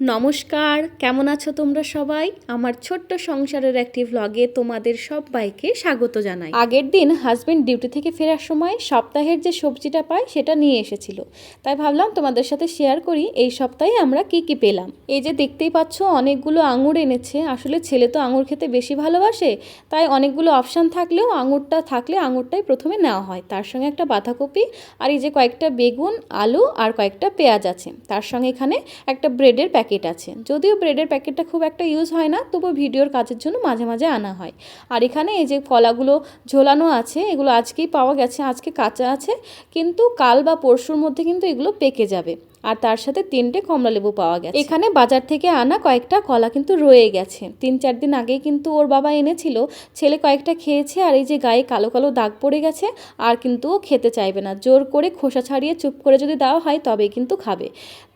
নমস্কার, কেমন আছো তোমরা সবাই? আমার ছোট্ট সংসারের একটি ভ্লগে তোমাদের সবাইকে স্বাগত জানাই। আগের দিন হাজবেন্ড ডিউটি থেকে ফেরার সময় সপ্তাহের যে সবজিটা পাই সেটা নিয়ে এসেছিল। তাই ভাবলাম তোমাদের সাথে শেয়ার করি, এই সপ্তাহে আমরা কি কি পেলাম। এই যে দেখতেই পাচ্ছ, অনেকগুলো আঙুর এনেছে। আসলে ছেলে তো আঙুর খেতে বেশি ভালোবাসে, তাই অনেকগুলো অপশান থাকলেও আঙুরটা থাকলে আঙুরটাই প্রথমে নেওয়া হয়। তার সঙ্গে একটা বাঁধাকপি, আর এই যে কয়েকটা বেগুন, আলু, আর কয়েকটা পেঁয়াজ আছে। তার সঙ্গে এখানে একটা ব্রেডের প্যাকেট আছে। যদিও ব্রেডের প্যাকেটটা খুব একটা ইউজ হয় না তবু ভিডিওর কাজের জন্য মাঝে মাঝে আনা হয়। আর এখানে এই যে কলাগুলো ঝোলানো আছে, এগুলো আজকেই পাওয়া গেছে, আজকে কাঁচা আছে, কিন্তু কাল বা পরশুর মধ্যে কিন্তু এগুলো পেকে যাবে। আর তার সাথে তিনটে কমলা লেবু পাওয়া গেছে। এখানে বাজার থেকে আনা কয়েকটা কলা কিন্তু রয়ে গেছে। তিন চার দিন আগেই কিন্তু ওর বাবা এনেছিল ছেলে কয়েকটা খেয়েছে আর এই যে গায়ে কালো কালো দাগ পড়ে গেছে আর কিন্তু ও খেতে চাইবে না। জোর করে খোসা ছাড়িয়ে চুপ করে যদি দেওয়া হয় তবেই কিন্তু খাবে।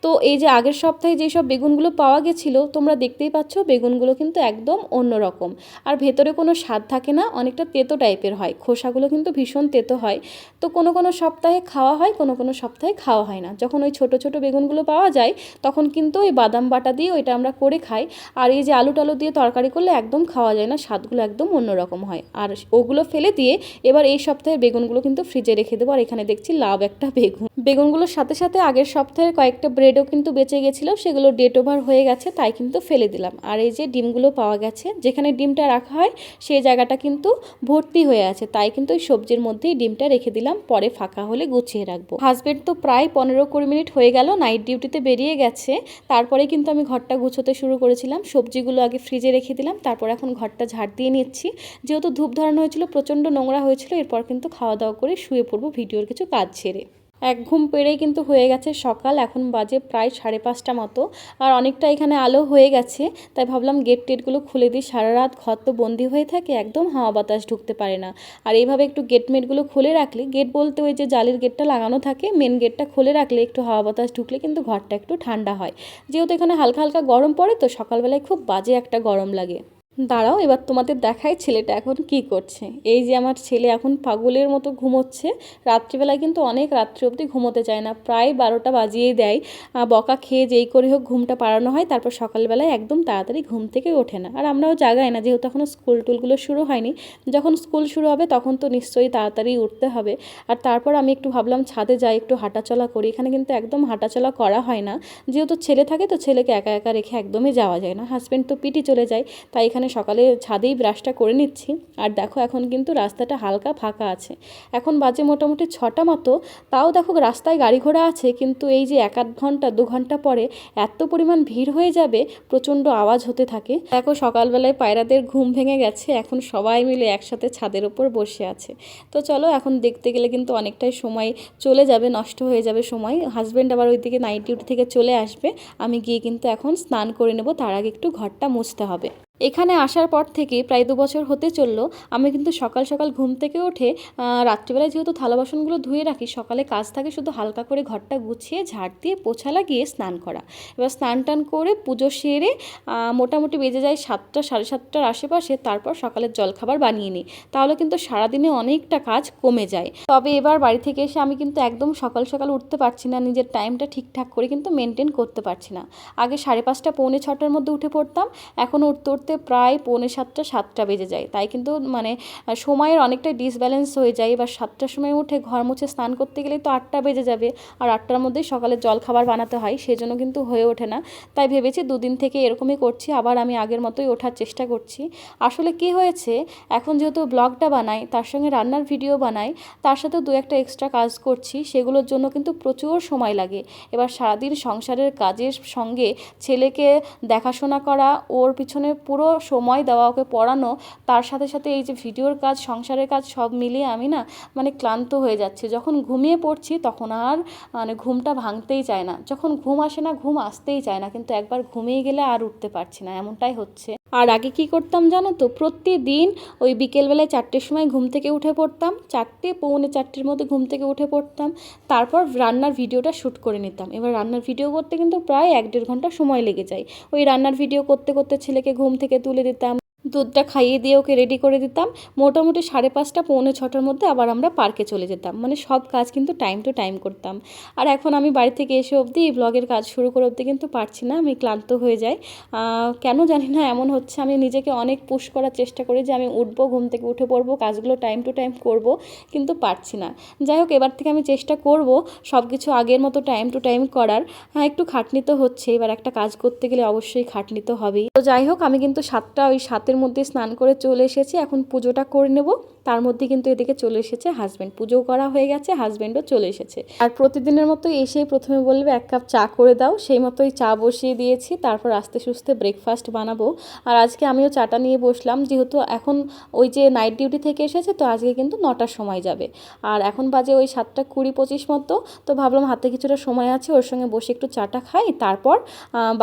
তো এই যে আগের সপ্তাহে যেসব বেগুনগুলো পাওয়া গেছিল তোমরা দেখতেই পাচ্ছ বেগুনগুলো কিন্তু একদম অন্যরকম। আর ভেতরে কোনো স্বাদ থাকে না অনেকটা তেতো টাইপের হয়। খোসাগুলো কিন্তু ভীষণ তেতো হয়। তো কোনো কোনো সপ্তাহে খাওয়া হয় কোনো কোনো সপ্তাহে খাওয়া হয় না। যখন ওই ছোটো ছোটো বেগুনগুলো পাওয়া যায়, তখন কিন্তু ওই বাদাম বাটা দিয়ে ওইটা আমরা করে খাই। আর এই যে আলু টালু দিয়ে তরকারি করলে একদম খাওয়া যায় না, স্বাদগুলো একদম অন্যরকম হয়। আর ওগুলো ফেলে দিয়ে এবার এই সপ্তাহের বেগুনগুলো কিন্তু ফ্রিজে রেখে দেবো। আর এখানে দেখছি লাভ একটা বেগুন। বেগুনগুলোর সাথে সাথে আগের সপ্তাহে কয়েকটা ব্রেডও কিন্তু বেঁচে গেছিল, সেগুলো ডেট ওভার হয়ে গেছে, তাই কিন্তু ফেলে দিলাম। আর এই যে ডিমগুলো পাওয়া গেছে, যেখানে ডিমটা রাখা হয়, সেই জায়গাটা কিন্তু ভর্তি হয়ে আছে। তাই কিন্তু ওই সবজির মধ্যেই ডিমটা রেখে দিলাম, পরে ফাঁকা হলে গুছিয়ে রাখব। হাজবেন্ড তো প্রায় পনেরো কুড়ি মিনিট হয়ে গেল নাইট ডিউটিতে বেরিয়ে গেছে। তারপরে কিন্তু আমি ঘরটা গুছোতে শুরু করেছিলাম। সবজিগুলো আগে ফ্রিজে রেখে দিলাম, তারপর এখন ঘরটা ঝাড় দিয়ে নিচ্ছি। যেহেতু ধূপ ধরানো হয়েছিল, প্রচণ্ড নোংরা হয়েছিল, এরপর কিন্তু খাওয়া দাওয়া করে শুয়ে পড়ব, ভিডিওর কিছু কাজ ছেড়ে। এক ঘুম পেড়েই কিন্তু হয়ে গেছে সকাল, এখন বাজে প্রায় সাড়ে পাঁচটা মতো। আর অনেকটা এখানে আলো হয়ে গেছে, তাই ভাবলাম গেট টেটগুলো খুলে দিই। সারা রাত ঘর তো বন্দি হয়ে থাকে, একদম হাওয়া বাতাস ঢুকতে পারে না। আর এইভাবে একটু গেট মেটগুলো খুলে রাখলে গেট বলতে ওই যে জালির গেটটা লাগানো থাকে মেন গেটটা খুলে রাখলে একটু হাওয়া বাতাস ঢুকলে কিন্তু ঘরটা একটু ঠান্ডা হয়। যেহেতু এখানে হালকা হালকা গরম পড়ে, তো সকালবেলায় খুব বাজে একটা গরম লাগে। দাঁড়াও, এবার তোমাদের দেখায় ছেলেটা এখন কি করছে। এই যে আমার ছেলে এখন পাগলের মতো ঘুমোচ্ছে, রাত্রিবেলায় কিন্তু অনেক রাত্রি অবধি ঘুমোতে চায় না। প্রায় বারোটা বাজিয়েই দেয়। বকা খেয়ে যেই করে হোক ঘুমটা পাড়ানো হয়, তারপর সকালবেলায় একদম তাড়াতাড়ি ঘুম থেকে ওঠে না। আর আমরাও জাগাই না, যেহেতু এখনও স্কুল টুলগুলো শুরু হয়নি। যখন স্কুল শুরু হবে তখন তো নিশ্চয়ই তাড়াতাড়ি উঠতে হবে। আর তারপর আমি একটু ভাবলাম ছাদে যাই, একটু হাঁটাচলা করি। এখানে কিন্তু একদম হাঁটাচলা করা হয় না। যেহেতু ছেলে থাকে তো ছেলেকে একা একা রেখে একদমই যাওয়া যায় না। হাজব্যান্ড তো পিটি চলে যায়, তাই এখানে সকালে ছাদেই ব্রাশটা করে নিচ্ছি। আর দেখো এখন কিন্তু রাস্তাটা হালকা ফাঁকা আছে। এখন বাজে মোটামুটি ছটা মতো। তাও দেখো রাস্তায় গাড়ি ঘোড়া আছে, কিন্তু এই যে এক আধ ঘণ্টা, দু ঘণ্টা পরে এত পরিমাণ ভিড় হয়ে যাবে, প্রচণ্ড আওয়াজ হতে থাকে। দেখো সকালবেলায় পায়রাদের ঘুম ভেঙে গেছে, এখন সবাই মিলে একসাথে ছাদের ওপর বসে আছে। তো চলো এখন দেখতে গেলে কিন্তু অনেকটাই সময় চলে যাবে, নষ্ট হয়ে যাবে সময়। হাজব্যান্ড আবার ওইদিকে নাইট ডিউটি থেকে চলে আসবে। আমি গিয়ে কিন্তু এখন স্নান করে নেব, তার আগে একটু ঘরটা মুছতে হবে। এখানে আসার পর থেকে প্রায় দু বছর হতে চলল। আমি কিন্তু সকাল সকাল ঘুম থেকে উঠে রাত্রিবেলায় যেহেতু থালা বাসনগুলো ধুয়ে রাখি, সকালে কাজ থাকে শুধু হালকা করে ঘরটা গুছিয়ে, ঝাড় দিয়ে পোছা লাগিয়ে স্নান করা। এবার স্নান টান করে পুজো সেরে মোটামুটি বেজে যায় সাতটা, সাড়ে সাতটার আশেপাশে, তারপর সকালের জলখাবার বানিয়ে নিই। তাহলে কিন্তু সারাদিনে অনেকটা কাজ কমে যায়। তবে এবার বাড়ি থেকে এসে আমি কিন্তু একদম সকাল সকাল উঠতে পারছি না, নিজের টাইমটা ঠিকঠাক করে কিন্তু মেনটেন করতে পারছি না। আগে সাড়ে পাঁচটা, পৌনে ছটার মধ্যে উঠে পড়তাম, এখন উঠতে উঠতে প্রায় পৌনে সাতটা সাতটা বেজে যায়। তাই কিন্তু মানে সময়ের অনেকটাই ডিসব্যালেন্স হয়ে যায় এবার সাতটার সময় উঠে ঘর মুছে স্নান করতে গেলেই তো আটটা বেজে যাবে। আর আটটার মধ্যেই সকালে জল খাবার বানাতে হয়, সেজন্য কিন্তু হয়ে ওঠে না। তাই ভেবেছি দুদিন থেকে এরকমই করছি, আবার আমি আগের মতোই ওঠার চেষ্টা করছি। আসলে কি হয়েছে, এখন যেহেতু ব্লগটা বানাই, তার সঙ্গে রান্নার ভিডিও বানাই, তার সাথে দু একটা এক্সট্রা কাজ করছি, সেগুলোর জন্য কিন্তু প্রচুর সময় লাগে। এবার সারাদিন সংসারের কাজের সঙ্গে ছেলেকে দেখাশোনা করা, ওর পিছনে পুরো সময় দেওয়া ওকে পড়ানো, তার সাথে সাথে এই যে ভিডিওর কাজ, সংসারের কাজ সব মিলিয়ে আমি না মানে ক্লান্ত হয়ে যাচ্ছে। যখন ঘুমিয়ে পড়ছি তখন আর মানে ঘুমটা ভাঙতেই চায় না। যখন ঘুম আসে না, ঘুম আসতেই চায় না। কিন্তু একবার ঘুমিয়ে গেলে আর উঠতে পারছি না, এমনটাই হচ্ছে। আর আগে কি করতাম জানো তো? প্রতিদিন ওই বিকেলবেলায় চারটের সময় ঘুম থেকে উঠে পড়তাম। চারটে, পৌনে চারটের মধ্যে ঘুম থেকে উঠে পড়তাম। তারপর রান্নার ভিডিওটা শ্যুট করে নিতাম। এবার রান্নার ভিডিও করতে কিন্তু প্রায় এক দেড় ঘণ্টা সময় লেগে যায়। ওই রান্নার ভিডিও করতে করতে ছেলেকে ঘুম থেকে তুলে দিতাম। দুধটা খাইয়ে দিয়ে ওকে রেডি করে দিতাম। মোটামুটি সাড়ে পাঁচটা, পৌনে ছটার মধ্যে আবার আমরা পার্কে চলে যেতাম। মানে সব কাজ কিন্তু টাইম টু টাইম করতাম। আর এখন আমি বাড়ি থেকে এসে অবধি এই ব্লগের কাজ শুরু করে অবধি কিন্তু পারছি না, আমি ক্লান্ত হয়ে যাই। কেন জানি না, এমন হচ্ছে আমি নিজেকে অনেক পুশ করার চেষ্টা করি যে আমি উঠবো, ঘুম থেকে উঠে পড়ব, কাজগুলো টাইম টু টাইম করব, কিন্তু পারছি না। যাই হোক, এবার থেকে আমি চেষ্টা করব সব কিছু আগের মতো টাইম টু টাইম করার। হ্যাঁ একটু খাটনি তো হচ্ছে এবার একটা কাজ করতে গেলে অবশ্যই খাটনি তো হবেই। তো যাই হোক, আমি কিন্তু সাতটা, ওই সাতের মধ্যে স্নান করে চলে এসেছি। এখন পুজোটা করে নেব। তার মধ্যে কিন্তু এদিকে চলে এসেছে হাজব্যান্ড পুজো করা হয়ে গেছে হাজব্যান্ডও চলে এসেছে। আর প্রতিদিনের মতো এসেই প্রথমে বলবে, এক কাপ চা করে দাও। সেই মতোই চা বসিয়ে দিয়েছি, তারপর আস্তে সুস্তে ব্রেকফাস্ট বানাবো। আর আজকে আমিও চাটা নিয়ে বসলাম, যেহেতু এখন ওই যে নাইট ডিউটি থেকে এসেছে, তো আজকে কিন্তু নটার সময় যাবে। আর এখন বাজে ওই সাতটা কুড়ি পঁচিশ মতো, তো ভাবলাম হাতে কিছুটা সময় আছে, ওর সঙ্গে বসে একটু চাটা খাই, তারপর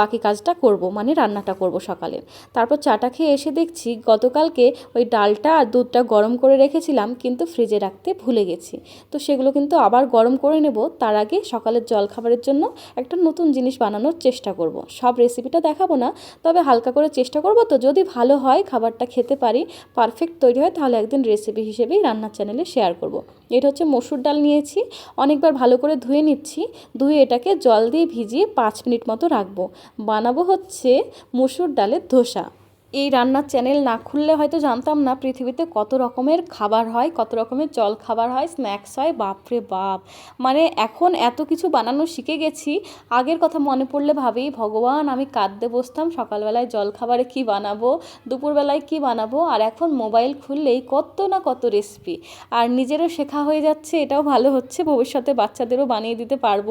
বাকি কাজটা করব মানে রান্নাটা করব সকালের তারপর চাটা খেয়ে এসে দেখছি গতকালকে ওই ডালটা আর দুধটা গরম করে রেখেছিলাম, কিন্তু ফ্রিজে রাখতে ভুলে গেছি। তো সেগুলো কিন্তু আবার গরম করে নেব, তার আগে সকালের জল খাবারের জন্য একটা নতুন জিনিস বানানোর চেষ্টা করব। সব রেসিপিটা দেখাবো না, তবে হালকা করে চেষ্টা করব তো, যদি ভালো হয় খাবারটা খেতে পারি পারফেক্ট তৈরি হয়, তাহলে একদিন রেসিপি হিসেবেই রান্নার চ্যানেলে শেয়ার করব। এটা হচ্ছে মসুর ডাল নিয়েছি, অনেকবার ভালো করে ধুয়ে নিচ্ছি, ধুয়ে এটাকে জল দিয়ে ভিজিয়ে পাঁচ মিনিট মতো রাখব। বানাবো হচ্ছে মসুর ডালের ধোসা। এই রান্নার চ্যানেল না খুললে হয়তো জানতাম না পৃথিবীতে কত রকমের খাবার হয়, কত রকমের জল খাবার হয় স্ন্যাক্স হয়, বাপরে বাপ। মানে এখন এত কিছু বানানো শিখে গেছি, আগের কথা মনে পড়লে ভাবি, ভগবান, আমি কাঁদতে বসতাম, সকালবেলায় জল খাবারে কী বানাবো, দুপুরবেলায় কী বানাবো? আর এখন মোবাইল খুললেই কত না কত রেসিপি আর নিজেরও শেখা হয়ে যাচ্ছে, এটাও ভালো হচ্ছে, ভবিষ্যতে বাচ্চাদেরও বানিয়ে দিতে পারব।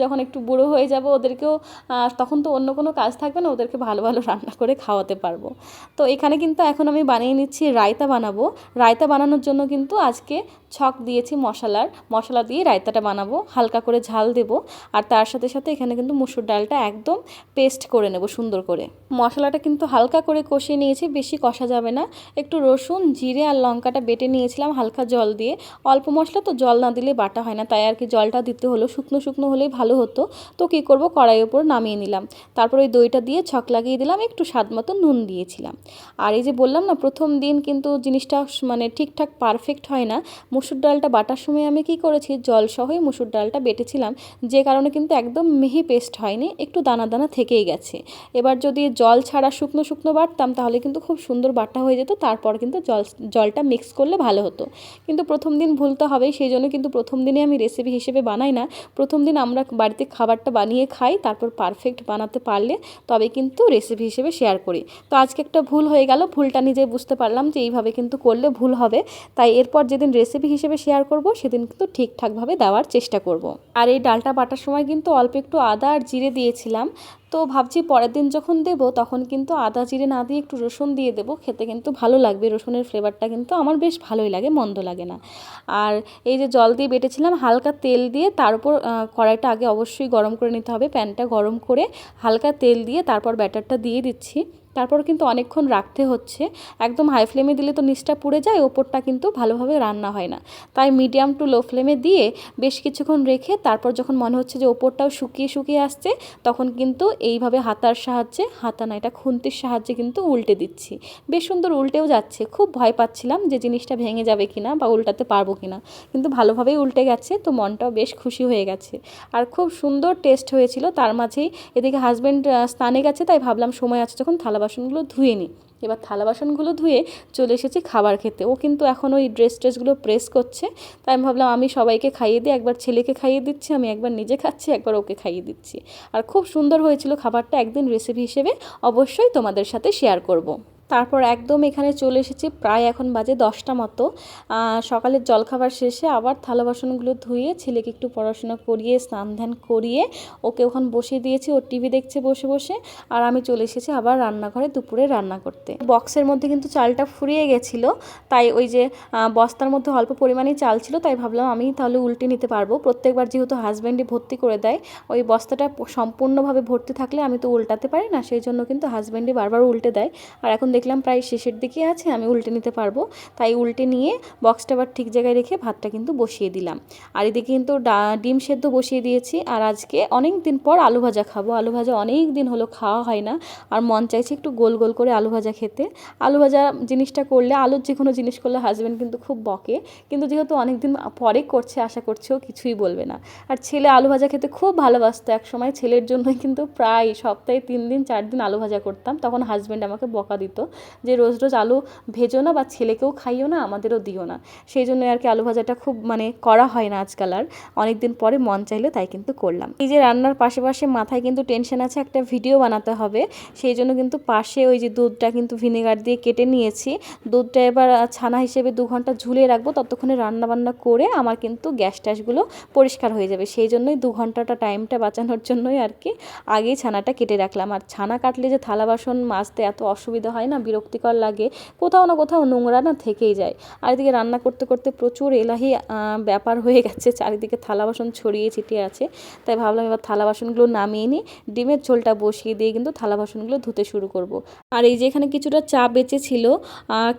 যখন একটু বুড়ো হয়ে যাব, ওদেরকেও তখন তো অন্য কোনো কাজ থাকবে না, ওদেরকে ভালো ভালো রান্না করে খাওয়াতে পারব। তো এখানে কিন্তু এখন আমি বানিয়ে নিচ্ছি রায়তা বানাবো। রায়তা বানানোর জন্য কিন্তু আজকে ছক দিয়েছি মশলার। মশলা দিয়ে রায়তাটা বানাবো, হালকা করে ঝাল দেব। আর তার সাথে সাথে এখানে কিন্তু মুসুর ডালটা একদম পেস্ট করে নেব সুন্দর করে। মশলাটা কিন্তু হালকা করে কষিয়ে নিয়েছি, বেশি কষা যাবে না। একটু রসুন, জিরে আর লঙ্কাটা বেটে নিয়েছিলাম হালকা জল দিয়ে। অল্প মশলা তো জল না দিলে বাটা হয় না, তাই আর কি জলটা দিতে হলো। শুকনো শুকনো হলেই ভালো হতো। তো কী করব? কড়াইয়ের ওপর নামিয়ে নিলাম। তারপর ওই দইটা দিয়ে ছক লাগিয়ে দিলাম, একটু স্বাদ মতো নুন দিয়েছিলাম আর এই যে বললাম না, প্রথম দিন কিন্তু জিনিসটা মানে ঠিকঠাক পারফেক্ট হয় না। মুসুর ডালটা বাটার সময় আমি কি করেছি, জল সহই মুসুর ডালটা বেটেছিলাম। যে কারণে কিন্তু একদম মিহি পেস্ট হয়নি, একটু দানা দানা থেকেই গেছে। এবার যদি জল ছাড়া শুকনো শুকনো বাটতাম, তাহলে কিন্তু খুব সুন্দর বাটা হয়ে যেত, তারপর কিন্তু জল, জলটা মিক্স করলে ভালো হতো। কিন্তু প্রথম দিন ভুলতে হবেই, সেই জন্য কিন্তু প্রথম দিনে আমি রেসিপি হিসেবে বানাই না। প্রথম দিন আমরা বাড়িতে খাবারটা বানিয়ে খাই, তারপর পারফেক্ট বানাতে পারলে তবে কিন্তু রেসিপি হিসেবে শেয়ার করি। তো আজকে একটা ভুল হয়ে গেল, ভুলটা নিজে বুঝতে পারলাম যে এইভাবে কিন্তু করলে ভুল হবে। তাই এরপর যেদিন রেসিপি হিসেবে শেয়ার করব, সেদিন কিন্তু ঠিকঠাকভাবে দেওয়ার চেষ্টা করব। আর এই ডালটা বাটার সময় কিন্তু অল্প একটু আদা আর জিরে দিয়েছিলাম। তো ভাবছি পরের দিন যখন দেব, তখন কিন্তু আদা, জিরে না দিয়ে একটু রসুন দিয়ে দেবো। খেতে কিন্তু ভালো লাগবে, রসুনের ফ্লেভারটা কিন্তু আমার বেশ ভালোই লাগে, মন্দ লাগে না। আর এই যে জল দিয়ে বেটেছিলাম, হালকা তেল দিয়ে তার উপর কড়াইটা আগে অবশ্যই গরম করে নিতে হবে, প্যানটা গরম করে হালকা তেল দিয়ে তারপর ব্যাটারটা দিয়ে দিচ্ছি। তারপর কিন্তু অনেকক্ষণ রাখতে হচ্ছে। একদম হাই ফ্লেমে দিলে তো নিচটা পুড়ে যায়, ওপরটা কিন্তু ভালোভাবে রান্না হয় না। তাই মিডিয়াম টু লো ফ্লেমে দিয়ে বেশ কিছুক্ষণ রেখে তারপর যখন মনে হচ্ছে যে ওপরটাও শুকিয়ে শুকিয়ে আসছে, তখন কিন্তু এইভাবে হাতার সাহায্যে, হাতা না, এটা খুন্তির সাহায্যে কিন্তু উল্টে দিচ্ছি। বেশ সুন্দর উল্টেও যাচ্ছে। খুব ভয় পাচ্ছিলাম যে জিনিসটা ভেঙে যাবে কিনা বা উল্টাতে পারব কিনা। কিন্তু ভালোভাবেই উল্টে গেছে, তো মনটাও বেশ খুশি হয়ে গেছে। আর খুব সুন্দর টেস্ট হয়েছিল। তার মাঝেই এদিকে হাজব্যান্ড স্নানে গেছে, তাই ভাবলাম সময় আছে যখন থালা বাসনগুলো ধুয়ে নিই। এবার থালা বাসনগুলো ধুয়ে চলে এসেছি খাবার খেতে। ও কিন্তু এখন ওই ড্রেস ট্রেসগুলো প্রেস করছে। তাই আমি ভাবলাম আমি সবাইকে খাইয়ে দিই, একবার ছেলেকে খাইয়ে দিচ্ছি, আমি একবার নিজে খাচ্ছি, একবার ওকে খাইয়ে দিচ্ছি। আর খুব সুন্দর হয়েছিল খাবারটা, একদিন রেসিপি হিসেবে অবশ্যই তোমাদের সাথে শেয়ার করব। তারপর একদম এখানে চলে এসেছি, প্রায় এখন বাজে দশটা মতো। সকালের জলখাবার শেষে আবার থালা বাসনগুলো ধুয়ে ছেলেকে একটু পড়াশোনা করিয়ে, স্নান ধ্যান করিয়ে ওকে ওখানে বসিয়ে দিয়েছি। ও টিভি দেখছে বসে বসে আর আমি চলে এসেছি আবার রান্নাঘরে দুপুরে রান্না করতে। বক্সের মধ্যে কিন্তু চালটা ফুরিয়ে গেছিল, তাই ওই যে বস্তার মধ্যে অল্প পরিমাণেই চাল ছিল, তাই ভাবলাম আমি তাহলে উল্টে নিতে পারব। প্রত্যেকবার যেহেতু হাজব্যান্ডই ভর্তি করে দেয়, ওই বস্তাটা সম্পূর্ণভাবে ভর্তি থাকলে আমি তো উল্টাতে পারি না, সেই জন্য কিন্তু হাজব্যান্ডই বারবার উল্টে দেয়। আর এখন দেখলাম প্রায় শেষের দিকে আছে, আমি উল্টে নিতে পারব। তাই উল্টে নিয়ে বক্সটা আবার ঠিক জায়গায় রেখে ভাতটা কিন্তু বসিয়ে দিলাম। আর এদিকে কিন্তু ডিম সেদ্ধ বসিয়ে দিয়েছি। আর আজকে অনেক দিন পর আলু ভাজা খাব। আলু ভাজা অনেক দিন হলো খাওয়া হয় না। আর মন চাইছে একটু গোল গোল করে আলু ভাজা খেতে। আলু ভাজা জিনিসটা করলে, আলুর যে কোনো জিনিস করলে হাজব্যান্ড কিন্তু খুব বকে। কিন্তু যেহেতু অনেক দিন পরে করছে, আশা করছে ও কিছুই বলবে না। আর ছেলে আলু ভাজা খেতে খুব ভালোবাসতো। এক সময় ছেলের জন্যই কিন্তু প্রায় সপ্তাহে তিন দিন, চার দিন আলু ভাজা করতাম। তখন হাজব্যান্ড আমাকে বকা দিত। যে রোজ রোজ আলু ভেজো না বা ছেলেকেও খাইও না, আমাদেরও দিও না। সেই জন্য আর কি আলু ভাজাটা খুব মানে করা হয় না আজকাল আর। অনেক দিন পরে মন চাইলে তাই কিন্তু করলাম। এই যে রান্নার পাশে পাশে মাথায় কিন্তু টেনশন আছে, একটা ভিডিও বানাতে হবে। সেই জন্য কিন্তু পাশে ওই যে দুধটা কিন্তু ভিনেগার দিয়ে কেটে নিয়েছি। দুধটা এবার ছানা হিসেবে দু ঘণ্টা ঝুলিয়ে রাখব, ততক্ষণে রান্না বান্না করে আমার কিন্তু গ্যাস ট্যাসগুলো পরিষ্কার হয়ে যাবে। সেই জন্যই দু ঘন্টাটা টাইমটা বাঁচানোর জন্যই আর কি আগেই ছানাটা কেটে রাখলাম। আর ছানা কাটলে যে থালা বাসন মাজতে এত অসুবিধা হয় না বিরক্তিকর লাগে, কোথাও না কোথাও নোংরা না থেকেই যায়। আর এদিকে রান্না করতে করতে প্রচুর এলাহি ব্যাপার হয়ে গেছে, চারিদিকে থালা বাসন ছড়িয়ে ছিটিয়ে আছে। তাই ভাবলাম এবার থালা বাসনগুলো নামিয়ে নিই, ডিমের ঝোলটা বসিয়ে দিয়ে কিন্তু থালা বাসনগুলো ধুতে শুরু করব। আর এই যে এখানে কিছুটা চা বেঁচে ছিল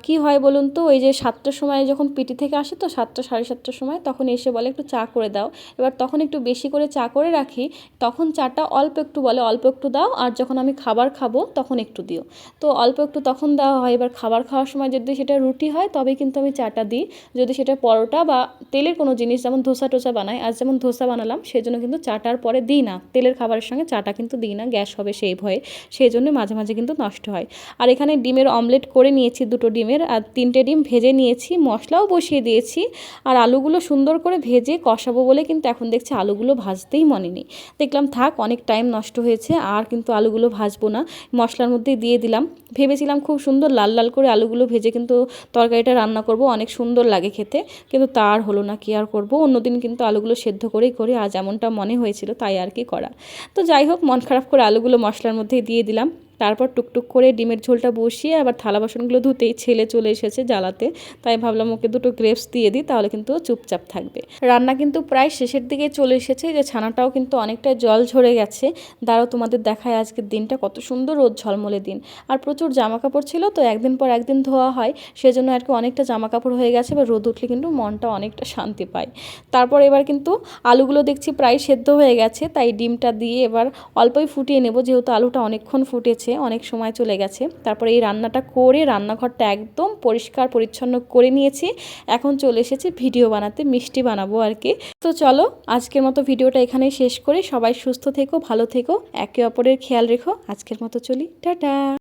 কি হয় বলুন তো, ওই যে সাতটার সময় যখন পিটি থেকে আসে তো, সাতটা, সাড়ে সাতটার সময় তখন এসে বলে একটু চা করে দাও। এবার তখন একটু বেশি করে চা করে রাখি, তখন চাটা অল্প একটু বলে, অল্প একটু দাও, আর যখন আমি খাবার খাব তখন একটু দিও। তো অল্প একটু তখন দেওয়া হয়। এবার খাবার খাওয়ার সময় যদি সেটা রুটি হয়, তবে কিন্তু আমি চাটা দিই। যদি সেটা পরোটা বা তেলের কোনো জিনিস, যেমন ধোসা টোসা বানাই, আজ যেমন ধোসা বানালাম সেই জন্য কিন্তু চাটার পরে দিই না। তেলের খাবারের সঙ্গে চাটা কিন্তু দিই না, গ্যাস হবে সেই ভয়ে সেই জন্য মাঝে মাঝে কিন্তু নষ্ট হয়। আর এখানে ডিমের অমলেট করে নিয়েছি, দুটো ডিমের, আর তিনটে ডিম ভেজে নিয়েছি, মশলাও বসিয়ে দিয়েছি। আর আলুগুলো সুন্দর করে ভেজে কষাবো বলে কিন্তু এখন দেখছি আলুগুলো ভাজতেই মনে নেই। দেখলাম থাক, অনেক টাইম নষ্ট হয়েছে, আর কিন্তু আলুগুলো ভাজবো না। মশলার মধ্যে দিয়ে দিলাম। ভেবেছিলাম খুব সুন্দর লাল লাল করে আলুগুলো ভেজে কিন্তু তরকারিটা রান্না করব, অনেক সুন্দর লাগে খেতে। কিন্তু তার হলো না, কি আর করব? অন্যদিন কিন্তু আলুগুলো সেদ্ধ করেই করি, আজ এমনটা মনে হয়েছিল, তাই আর কি করা। তো যাই হোক, মন খারাপ করে আলুগুলো মশলার মধ্যেই দিয়ে দিলাম। তারপর টুকটুক করে ডিমের ঝোলটা বসিয়ে আবার থালা বাসনগুলো ধুতেই ছেলে চলে এসেছে জ্বালাতে। তাই ভাবলাম ওকে দুটো গ্রেপস দিয়ে দিই, তাহলে কিন্তু চুপচাপ থাকবে। রান্না কিন্তু প্রায় শেষের দিকে চলে এসেছে, যে ছানাটাও কিন্তু অনেকটা জল ঝরে গেছে। দাঁড়াও তোমাদের দেখায় আজকের দিনটা, কত সুন্দর রোদ ঝলমলে দিন। আর প্রচুর জামা কাপড় ছিল তো, একদিন পর একদিন ধোয়া হয়, সেজন্য আর কি অনেকটা জামা কাপড় হয়ে গেছে, এবার রোদ উঠলে কিন্তু মনটা অনেকটা শান্তি পায়। তারপর এবার কিন্তু আলুগুলো দেখছি প্রায় সেদ্ধ হয়ে গেছে, তাই ডিমটা দিয়ে এবার অল্পই ফুটিয়ে নেব, যেহেতু আলুটা অনেকক্ষণ ফুটেছে। অনেক সময় চলে গেছে। তারপরে এই রান্নাটা করে রান্নাঘরটা একদম পরিষ্কার পরিচ্ছন্ন করে নিয়েছি। এখন চলে এসেছি ভিডিও বানাতে, মিষ্টি বানাবো আর কি। তো চলো, আজকের মতো ভিডিওটা এখানে শেষ করে। সবাই সুস্থ থেকো, ভালো থেকো, একে অপরের খেয়াল রেখো। আজকের মতো চলি। টাটা!